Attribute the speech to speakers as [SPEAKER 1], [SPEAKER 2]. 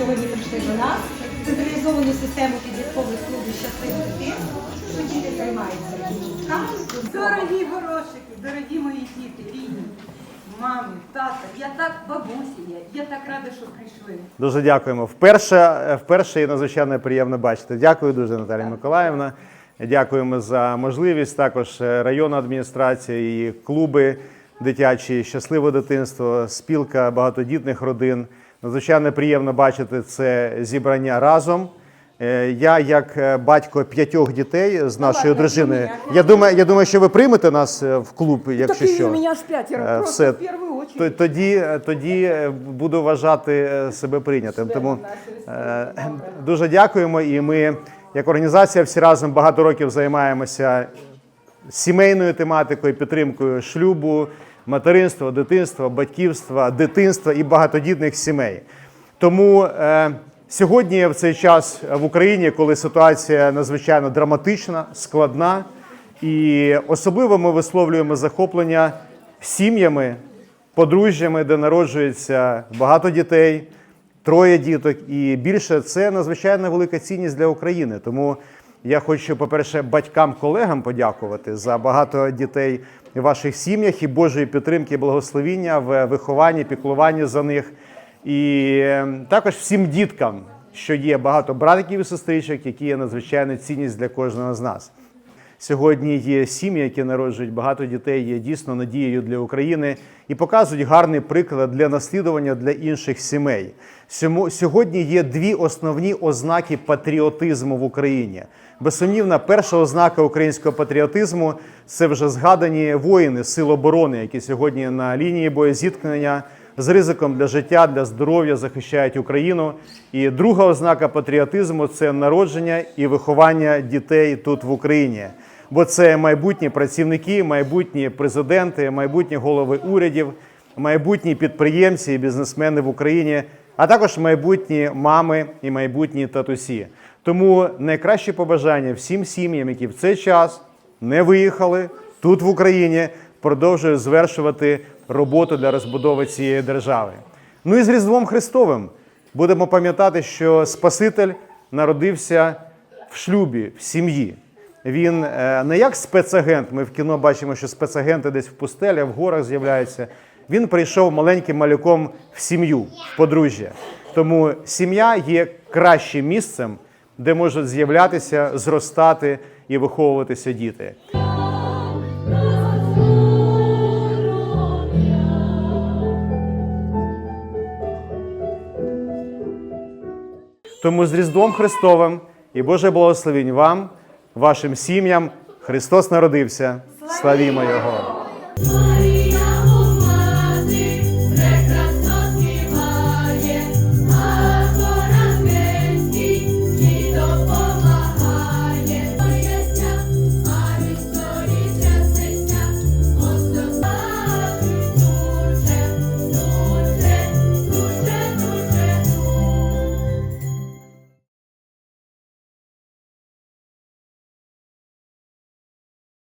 [SPEAKER 1] сьогодні прийшли до нас. Централізовану систему підліткових клубів щасливих дитинства, що діти займаються.
[SPEAKER 2] Дорогі горошики, дорогі мої діти, рідні, мами, тата, я так бабусі я так рада, що прийшли.
[SPEAKER 3] Дуже дякуємо. Вперше, вперше і надзвичайно приємно бачити. Дякую дуже, Наталія Миколаївна. Дякуємо за можливість. Також е, районна адміністрація і клуби дитячі, щасливе дитинство, спілка багатодітних родин. Надзвичайно приємно бачити це зібрання разом. Е, Я, як е, батько п'ятьох дітей з нашою дружиною, я думаю, я думаю, що ви приймете нас е, в клуб, якщо
[SPEAKER 2] Так і мене ж п'ятеро, просто в першу
[SPEAKER 3] То- Тоді, тоді буду вважати себе прийнятим. Тому дуже дякуємо. І ми, як організація, всі разом багато років займаємося сімейною тематикою, підтримкою шлюбу, материнства, дитинства, батьківства, дитинства і багатодітних сімей. Тому е, сьогодні, в цей час в Україні, коли ситуація надзвичайно драматична, складна, і особливо ми висловлюємо захоплення сім'ями, подружжями, де народжується багато дітей, троє діток, і більше це надзвичайно велика цінність для України. Тому я хочу, по-перше, батькам-колегам подякувати за багато дітей в ваших сім'ях і Божої підтримки, і благословіння в вихованні, піклуванні за них. І е, також всім діткам, що є багато братиків і сестричок, які є надзвичайна цінність для кожного з нас. Сьогодні є сім'ї, які народжують багато дітей, є дійсно надією для України і показують гарний приклад для наслідування для інших сімей. Сьогодні є дві основні ознаки патріотизму в Україні. Безсумнівна, перша ознака українського патріотизму це вже згадані воїни Сил оборони, які сьогодні на лінії боєзіткнення з ризиком для життя, для здоров'я захищають Україну. І друга ознака патріотизму це народження і виховання дітей тут в Україні. Бо це майбутні працівники, майбутні президенти, майбутні голови урядів, майбутні підприємці і бізнесмени в Україні, а також майбутні мами і майбутні татусі. Тому найкраще побажання всім сім'ям, які в цей час не виїхали тут в Україні, продовжують звершувати роботу для розбудови цієї держави. Ну і з Різдвом Христовим будемо пам'ятати, що Спаситель народився в шлюбі, в сім'ї. Він е, не як спецагент. Ми в кіно бачимо, що спецагенти десь в пустелі, в горах з'являються. Він прийшов маленьким малюком в сім'ю, в подружжя. Тому сім'я є кращим місцем, де можуть з'являтися, зростати і виховуватися діти. Тому з Різдвом Христовим і Боже благословінь вам, вашим сім'ям. Христос народився. Славімо Його!